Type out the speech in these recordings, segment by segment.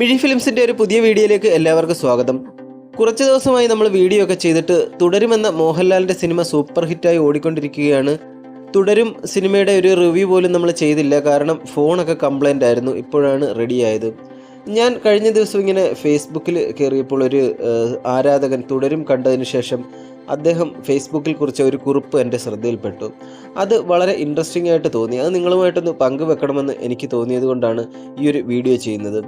മിഴി ഫിലിംസിന്റെ ഒരു പുതിയ വീഡിയോയിലേക്ക് എല്ലാവർക്കും സ്വാഗതം. കുറച്ച് ദിവസമായി നമ്മൾ വീഡിയോ ഒക്കെ ചെയ്തിട്ട് തുടരുമെന്ന മോഹൻലാലിന്റെ സിനിമ സൂപ്പർ ഹിറ്റായി ഓടിക്കൊണ്ടിരിക്കുകയാണ്. തുടരും സിനിമയുടെ ഒരു റിവ്യൂ പോലും നമ്മൾ ചെയ്തില്ല. കാരണം ഫോണൊക്കെ കംപ്ലൈന്റ് ആയിരുന്നു. ഇപ്പോഴാണ് റെഡിയായത് ഞാൻ കഴിഞ്ഞ ദിവസം ഇങ്ങനെ ഫേസ്ബുക്കിൽ കയറിയപ്പോൾ ഒരു ആരാധകൻ തുടരും കണ്ടതിന് ശേഷം അദ്ദേഹം ഫേസ്ബുക്കിൽ കുറിച്ച ഒരു കുറിപ്പ് എന്റെ ശ്രദ്ധയിൽപ്പെട്ടു. അത് വളരെ ഇൻട്രസ്റ്റിംഗ് ആയിട്ട് തോന്നി. അത് നിങ്ങളുമായിട്ടൊന്ന് പങ്കുവെക്കണമെന്ന് എനിക്ക് തോന്നിയത് കൊണ്ടാണ് ഈ ഒരു വീഡിയോ ചെയ്യുന്നത്.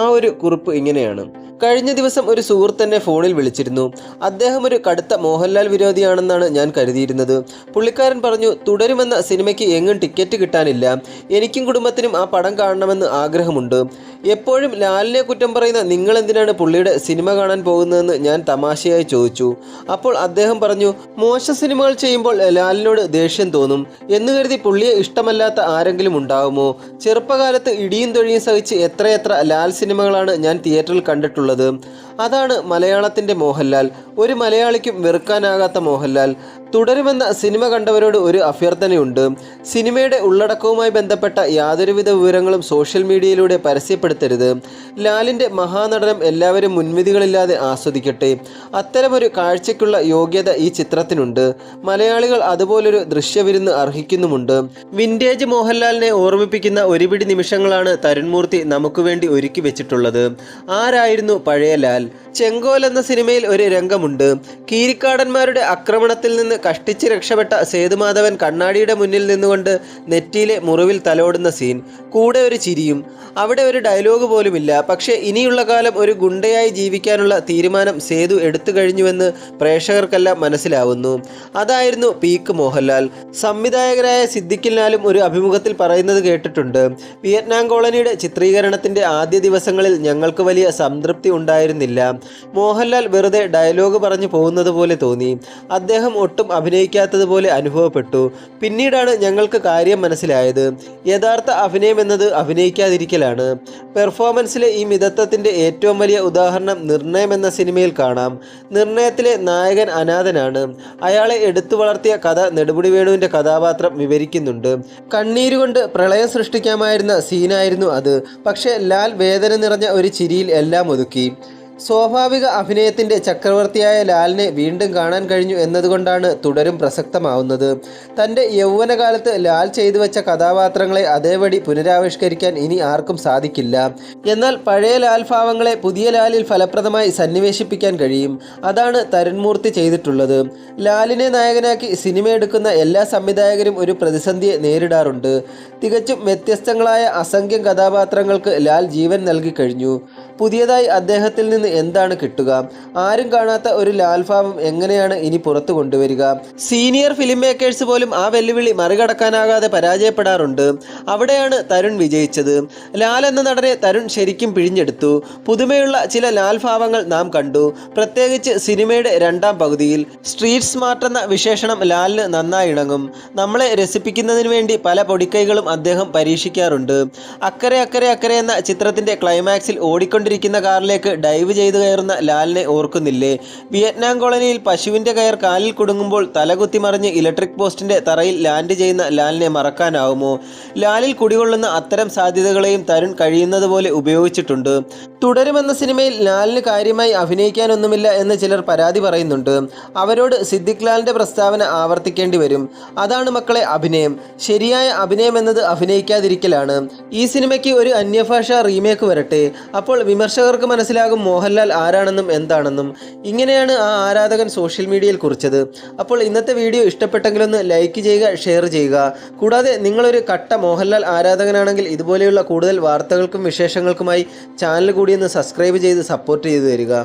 ആ ഒരു കുറിപ്പ് ഇങ്ങനെയാണ്. കഴിഞ്ഞ ദിവസം ഒരു സുഹൃത്ത് എന്നെ ഫോണിൽ വിളിച്ചിരുന്നു. അദ്ദേഹം ഒരു കടുത്ത മോഹൻലാൽ വിരോധിയാണെന്നാണ് ഞാൻ കരുതിയിരുന്നത്. പുള്ളിക്കാരൻ പറഞ്ഞു തുടരുമെന്ന സിനിമയ്ക്ക് എങ്ങും ടിക്കറ്റ് കിട്ടാനില്ല. എനിക്കും കുടുംബത്തിനും ആ പടം കാണണമെന്ന് ആഗ്രഹമുണ്ട്. എപ്പോഴും ലാലിനെ കുറ്റം പറയുന്ന നിങ്ങൾ എന്തിനാണ് പുള്ളിയുടെ സിനിമ കാണാൻ പോകുന്നതെന്ന് ഞാൻ തമാശയായി ചോദിച്ചു. അപ്പോൾ അദ്ദേഹം പറഞ്ഞു മോശ സിനിമകൾ ചെയ്യുമ്പോൾ ലാലിനോട് ദേഷ്യം തോന്നും. എന്ന് കരുതി പുള്ളിയെ ഇഷ്ടമല്ലാത്ത ആരെങ്കിലും ഉണ്ടാകുമോ ചെറുപ്പകാലത്ത് ഇടിയും തൊഴിയും സഹിച്ച് എത്രയെത്ര ലാൽ സിനിമകളാണ് ഞാൻ തിയേറ്ററിൽ കണ്ടിട്ടുള്ളത്. അതാണ് മലയാളത്തിന്റെ മോഹൻലാൽ. ഒരു മലയാളിക്കും വെറുക്കാനാകാത്ത മോഹൻലാൽ. തുടരുമെന്ന സിനിമ കണ്ടവരോട് ഒരു അഭ്യർത്ഥനയുണ്ട്. സിനിമയുടെ ഉള്ളടക്കവുമായി ബന്ധപ്പെട്ട യാതൊരുവിധ വിവരങ്ങളും സോഷ്യൽ മീഡിയയിലൂടെ പരസ്യപ്പെടുത്തരുത്. ലാലിന്റെ മഹാനടനം എല്ലാവരും മുൻവിധികളില്ലാതെ ആസ്വദിക്കട്ടെ. അത്തരമൊരു കാഴ്ചയ്ക്കുള്ള യോഗ്യത ഈ ചിത്രത്തിനുണ്ട്. മലയാളികൾ അതുപോലൊരു ദൃശ്യവിരുന്ന് അർഹിക്കുന്നുമുണ്ട്. വിന്റേജ് മോഹൻലാലിനെ ഓർമ്മിപ്പിക്കുന്ന ഒരുപിടി നിമിഷങ്ങളാണ് തരുൺമൂർത്തി നമുക്ക് വേണ്ടി ഒരുക്കി വെച്ചിട്ടുള്ളത്. ആരായിരുന്നു പഴയ ലാൽ? ചെങ്കോൽ എന്ന സിനിമയിൽ ഒരു രംഗമുണ്ട്. കീരിക്കാടന്മാരുടെ ആക്രമണത്തിൽ നിന്ന് കഷ്ടിച്ച് രക്ഷപ്പെട്ട സേതുമാധവൻ കണ്ണാടിയുടെ മുന്നിൽ നിന്നുകൊണ്ട് നെറ്റിയിലെ മുറിവിൽ തലോടുന്ന സീൻ. കൂടെ ഒരു ചിരിയും. അവിടെ ഒരു ഡയലോഗ് പോലുമില്ല. പക്ഷേ ഇനിയുള്ള കാലം ഒരു ഗുണ്ടയായി ജീവിക്കാനുള്ള തീരുമാനം സേതു എടുത്തു കഴിഞ്ഞുവെന്ന് പ്രേക്ഷകർക്കെല്ലാം മനസ്സിലാവുന്നു. അതായിരുന്നു പീക്ക് മോഹൻലാൽ. സംവിധായകരായ സിദ്ദിഖിലാലും ഒരു അഭിമുഖത്തിൽ പറയുന്നത് കേട്ടിട്ടുണ്ട്. വിയറ്റ്നാം കോളനിയുടെ ചിത്രീകരണത്തിന്റെ ആദ്യ ദിവസങ്ങളിൽ ഞങ്ങൾക്ക് വലിയ സംതൃപ്തി ഉണ്ടായിരുന്നില്ല. മോഹൻലാൽ വെറുതെ ഡയലോഗ് പറഞ്ഞു പോകുന്നത് പോലെ തോന്നി. അദ്ദേഹം ഒട്ടും അഭിനയിക്കാത്തതുപോലെ അനുഭവപ്പെട്ടു. പിന്നീടാണ് ഞങ്ങൾക്ക് കാര്യം മനസ്സിലായത്. യഥാർത്ഥ അഭിനയം എന്നത് അഭിനയിക്കാതിരിക്കലാണ്. പെർഫോമൻസിലെ ഈ മിതത്വത്തിന്റെ ഏറ്റവും വലിയ ഉദാഹരണം നിർണയം എന്ന സിനിമയിൽ കാണാം. നിർണയത്തിലെ നായകൻ അനാഥനാണ്. അയാളെ എടുത്തു വളർത്തിയ കഥ നെടുമുടി വേണുവിന്റെ കഥാപാത്രം വിവരിക്കുന്നുണ്ട്. കണ്ണീരുകൊണ്ട് പ്രളയം സൃഷ്ടിക്കാമായിരുന്ന സീനായിരുന്നു അത്. പക്ഷേ ലാൽ വേദന നിറഞ്ഞ ഒരു ചിരിയിൽ എല്ലാം ഒതുക്കി. സ്വാഭാവിക അഭിനയത്തിന്റെ ചക്രവർത്തിയായ ലാലിനെ വീണ്ടും കാണാൻ കഴിഞ്ഞു എന്നതുകൊണ്ടാണ് തുടരും പ്രസക്തമാവുന്നത്. തന്റെ യൗവനകാലത്ത് ലാൽ ചെയ്തു വെച്ച കഥാപാത്രങ്ങളെ അതേപടി പുനരാവിഷ്കരിക്കാൻ ഇനി ആർക്കും സാധിക്കില്ല. എന്നാൽ പഴയ ലാൽ ഭാവങ്ങളെ പുതിയ ലാലിൽ ഫലപ്രദമായി സന്നിവേശിപ്പിക്കാൻ കഴിയും. അതാണ് തരുൺമൂർത്തി ചെയ്തിട്ടുള്ളത്. ലാലിനെ നായകനാക്കി സിനിമ എടുക്കുന്ന എല്ലാ സംവിധായകരും ഒരു പ്രതിസന്ധിയെ നേരിടാറുണ്ട്. തികച്ചും വ്യത്യസ്തങ്ങളായ അസംഖ്യം കഥാപാത്രങ്ങൾക്ക് ലാൽ ജീവൻ നൽകി കഴിഞ്ഞു. പുതിയതായി അദ്ദേഹത്തിൽ നിന്ന് എന്താണ് കിട്ടുക? ആരും കാണാത്ത ഒരു ലാൽഭാവം എങ്ങനെയാണ് ഇനി പുറത്തു കൊണ്ടുവരിക? സീനിയർ ഫിലിം മേക്കേഴ്സ് പോലും ആ വെല്ലുവിളി മറികടക്കാനാകാതെ പരാജയപ്പെടാറുണ്ട്. അവിടെയാണ് തരുൺ വിജയിച്ചത്. ലാൽ എന്ന നടനെ തരുൺ ശരിക്കും പിഴിഞ്ഞെടുത്തു. പുതുമയുള്ള ചില ലാൽഫാവങ്ങൾ നാം കണ്ടു. പ്രത്യേകിച്ച് സിനിമയുടെ രണ്ടാം പകുതിയിൽ. സ്ട്രീറ്റ് സ്മാർട്ട് എന്ന വിശേഷണം ലാലിന് നന്നായി ഇണങ്ങും. നമ്മളെ രസിപ്പിക്കുന്നതിന് വേണ്ടി പല പൊടിക്കൈകളും അദ്ദേഹം പരീക്ഷിക്കാറുണ്ട്. അക്കരെ അക്കരെ അക്കരെ എന്ന ചിത്രത്തിന്റെ ക്ലൈമാക്സിൽ ഓടിക്കൊണ്ടിരിക്കുന്ന കാറിലേക്ക് ഡൈവ് ചെയ്തു കയറുന്ന ലാലിനെ ഓർക്കുന്നില്ലേ? വിയറ്റ്നാം കോളനിയിൽ പശുവിന്റെ കയർ കാലിൽ കുടുങ്ങുമ്പോൾ തലകുത്തി മറിഞ്ഞ് ഇലക്ട്രിക് പോസ്റ്റിന്റെ തറയിൽ ലാൻഡ് ചെയ്യുന്ന ലാലിനെ മറക്കാനാവുമോ? ലാലിൽ കുടികൊള്ളുന്ന അത്തരം സാധ്യതകളെയും തരുൺ കഴിയുന്നതുപോലെ ഉപയോഗിച്ചിട്ടുണ്ട്. തുടരുമെന്ന സിനിമയിൽ ലാലിന് കാര്യമായി അഭിനയിക്കാനൊന്നുമില്ല എന്ന് ചിലർ പരാതി പറയുന്നുണ്ട്. അവരോട് സിദ്ദിഖ് ലാലിന്റെ പ്രസ്താവന ആവർത്തിക്കേണ്ടി വരും. അതാണ് മക്കളെ അഭിനയം. ശരിയായ അഭിനയം എന്നത് അഭിനയിക്കാതിരിക്കലാണ്. ഈ സിനിമയ്ക്ക് ഒരു അന്യഭാഷ റീമേക്ക് വരട്ടെ. അപ്പോൾ വിമർശകർക്ക് മനസ്സിലാകും മോഹൻലാൽ ആരാണെന്നും എന്താണെന്നും. ഇങ്ങനെയാണ് ആ ആരാധകൻ സോഷ്യൽ മീഡിയയിൽ കുറിച്ചത്. അപ്പോൾ ഇന്നത്തെ വീഡിയോ ഇഷ്ടപ്പെട്ടെങ്കിലൊന്ന് ലൈക്ക് ചെയ്യുക ഷെയർ ചെയ്യുക. കൂടാതെ നിങ്ങളൊരു കട്ട മോഹൻലാൽ ആരാധകനാണെങ്കിൽ ഇതുപോലെയുള്ള കൂടുതൽ വാർത്തകൾക്കും വിശേഷങ്ങൾക്കുമായി ചാനൽ കൂടി ഒന്ന് സബ്സ്ക്രൈബ് ചെയ്ത് സപ്പോർട്ട് ചെയ്തു തരിക.